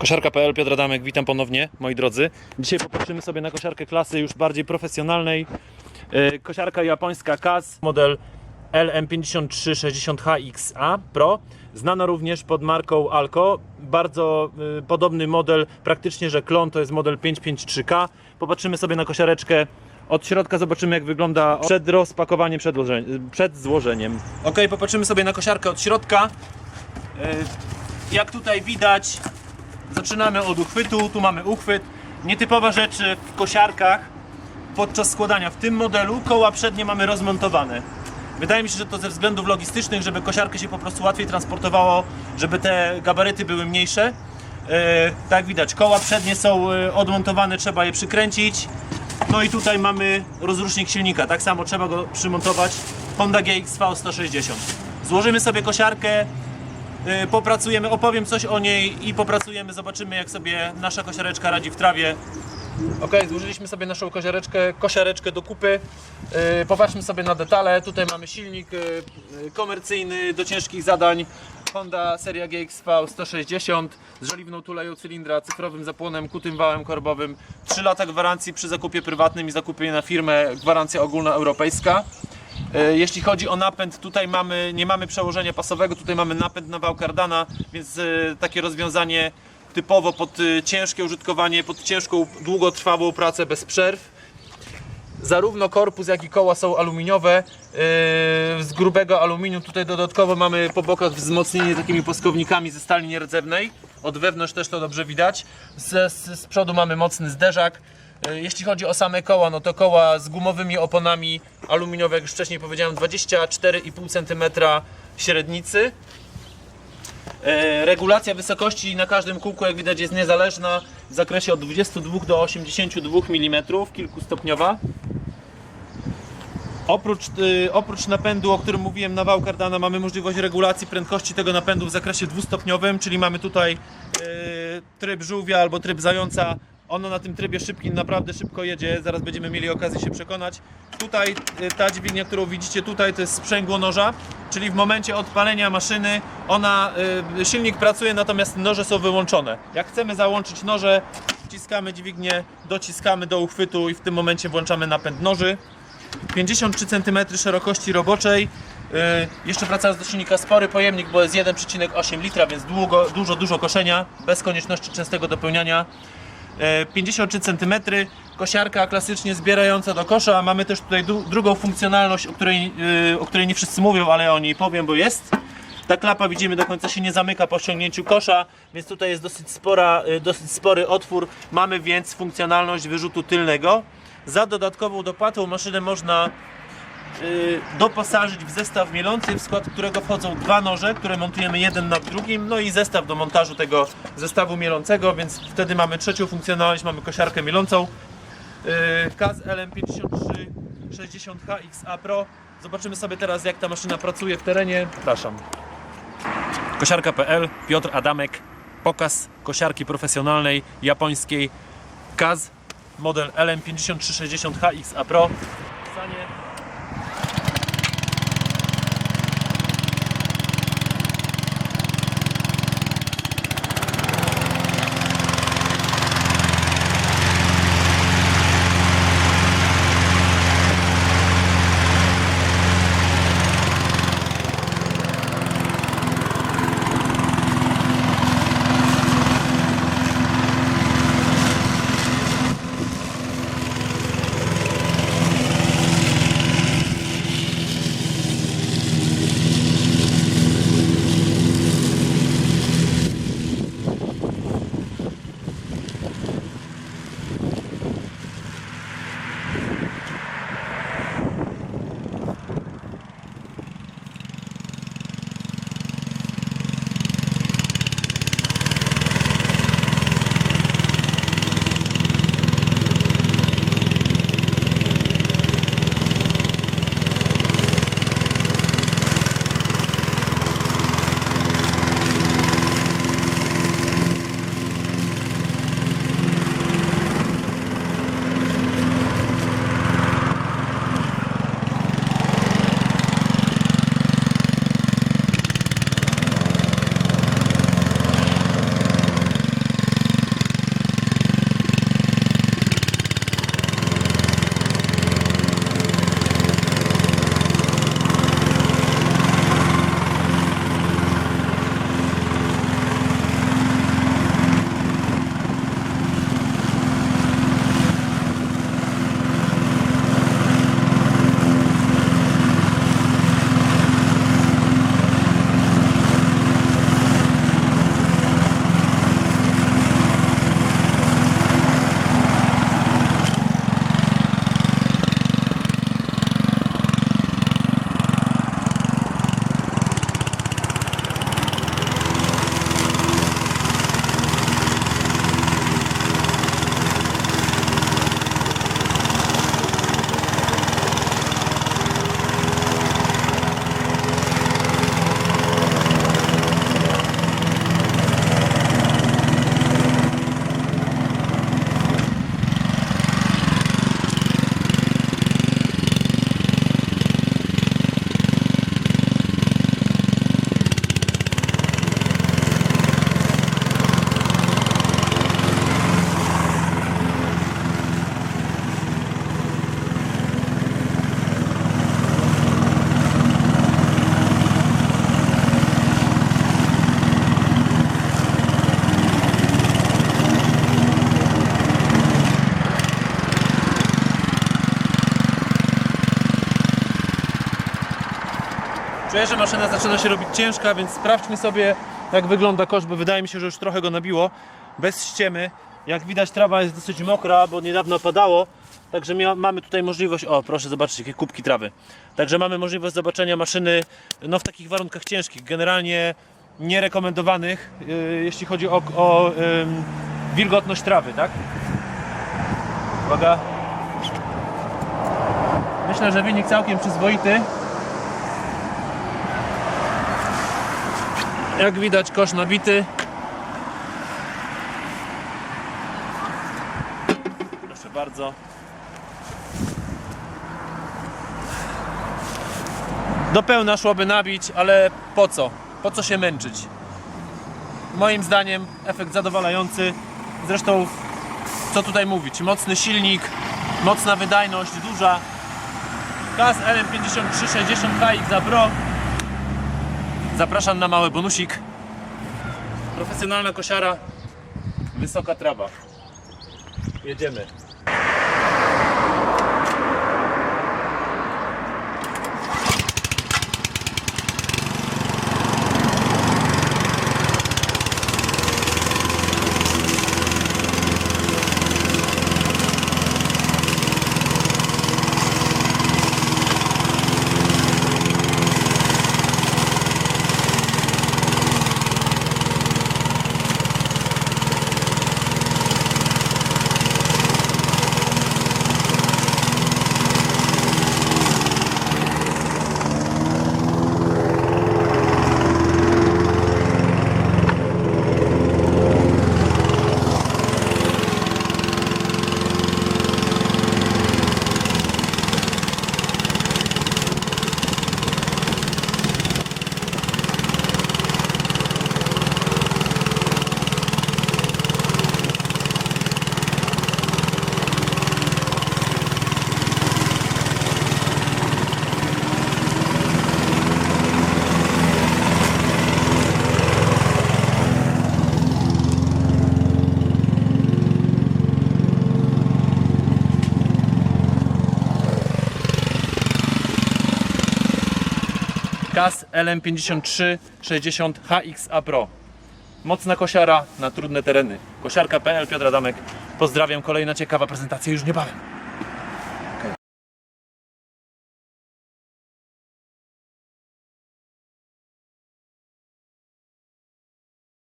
Kosiarka.pl, Piotr Adamek, witam ponownie, moi drodzy. Dzisiaj popatrzymy sobie na kosiarkę klasy już bardziej profesjonalnej. E, Kosiarka japońska KAZ, model LM5360HXA Pro, znana również pod marką Alco. Bardzo e, podobny model, praktycznie że klon, to jest model 553K. Popatrzymy sobie na kosiareczkę od środka, zobaczymy jak wygląda przed rozpakowaniem, przed, przed złożeniem. Ok, popatrzymy sobie na kosiarkę od środka. E, Jak tutaj widać, Zaczynamy od uchwytu, tu mamy uchwyt. Nietypowa rzecz w kosiarkach podczas składania. W tym modelu koła przednie mamy rozmontowane. Wydaje mi się, że to ze względów logistycznych, żeby kosiarkę się po prostu łatwiej transportowało, żeby te gabaryty były mniejsze. E, tak widać, koła przednie są e, odmontowane, trzeba je przykręcić. No i tutaj mamy rozrusznik silnika, tak samo trzeba go przymontować. Honda GXV 160. Złożymy sobie kosiarkę, popracujemy, opowiem coś o niej i popracujemy, zobaczymy jak sobie nasza kosiareczka radzi w trawie. Ok, złożyliśmy sobie naszą kosiareczkę, kosiareczkę do kupy. Yy, popatrzmy sobie na detale. Tutaj mamy silnik yy, komercyjny do ciężkich zadań. Honda seria GXV 160 z żeliwną tuleją cylindra, cyfrowym zapłonem, kutym wałem korbowym. 3 lata gwarancji przy zakupie prywatnym i zakupie na firmę, gwarancja ogólnoeuropejska. E, Jeśli chodzi o napęd, tutaj mamy, nie mamy przełożenia pasowego, tutaj mamy napęd na wał kardana, więc e, takie rozwiązanie typowo pod e, ciężkie użytkowanie, pod ciężką, długotrwałą pracę bez przerw. Zarówno korpus, jak i koła są aluminiowe, z grubego aluminium. Tutaj dodatkowo mamy po bokach wzmocnienie takimi płaskownikami ze stali nierdzewnej. Od wewnątrz też to dobrze widać. Z, z, z przodu mamy mocny zderzak. E, Jeśli chodzi o same koła, no to koła z gumowymi oponami aluminiowe, jak już wcześniej powiedziałem, 24,5 cm średnicy. E, Regulacja wysokości na każdym kółku, jak widać, jest niezależna w zakresie od 22 do 82 mm, kilkustopniowa. Oprócz, y, oprócz napędu, o którym mówiłem na wał kardana, mamy możliwość regulacji prędkości tego napędu w zakresie dwustopniowym, czyli mamy tutaj tryb żółwia albo tryb zająca. Ono na tym trybie szybkim naprawdę szybko jedzie, zaraz będziemy mieli okazję się przekonać. Tutaj y, ta dźwignia, którą widzicie tutaj, to jest sprzęgło noża, czyli w momencie odpalenia maszyny ona, y, silnik pracuje, natomiast noże są wyłączone. Jak chcemy załączyć noże, wciskamy dźwignię, dociskamy do uchwytu i w tym momencie włączamy napęd noży. 53 cm szerokości roboczej. Yy, jeszcze wracając do silnika, spory pojemnik, bo jest 1,8 litra, więc długo, dużo, dużo koszenia, bez konieczności częstego dopełniania. Yy, 53 cm, kosiarka klasycznie zbierająca do kosza. Mamy też tutaj drugą funkcjonalność, o której, yy, o której nie wszyscy mówią, ale o niej powiem, bo jest. Ta klapa widzimy do końca się nie zamyka po ściągnięciu kosza, więc tutaj jest dosyć, spora, y, dosyć spory otwór. Mamy więc funkcjonalność wyrzutu tylnego. Za dodatkową dopłatą maszynę można doposażyć w zestaw mielący, w skład którego wchodzą dwa noże, które montujemy jeden nad drugim, no i zestaw do montażu tego zestawu mielącego, więc wtedy mamy trzecią funkcjonalność, mamy kosiarkę mielącą. Yy, KAZ LM53 60HXA Pro. Zobaczymy sobie teraz jak ta maszyna pracuje w terenie. Zapraszam. Kosiarka.pl, Piotr Adamek, pokaz kosiarki profesjonalnej, japońskiej KAZ, model LM5360HXA Pro. Pisanie. bierze, maszyna zaczyna się robić ciężka, więc sprawdźmy sobie jak wygląda kosz, bo wydaje mi się, że już trochę go nabiło. Bez ściemy. Jak widać trawa jest dosyć mokra, bo niedawno padało. Także mamy tutaj możliwość, o proszę zobaczyć jakie kubki trawy. Także mamy możliwość zobaczenia maszyny no, w takich warunkach ciężkich, generalnie nierekomendowanych, yy, jeśli chodzi o, o ym, wilgotność trawy, tak? Uwaga. Myślę, że wynik całkiem przyzwoity. Jak widać kosz nabity. Proszę bardzo. Do pełna szłoby nabić, ale po co? Po co się męczyć? Moim zdaniem efekt zadowalający. Zresztą co tutaj mówić? Mocny silnik, mocna wydajność, duża. KAS LM5360 HX Pro. Zapraszam na mały bonusik. Profesjonalna kosiara, wysoka trawa. Jedziemy. KAS LM5360 HXA Pro. Mocna kosiara na trudne tereny. Kosiarka.pl, Piotr Adamek. Pozdrawiam, kolejna ciekawa prezentacja już niebawem.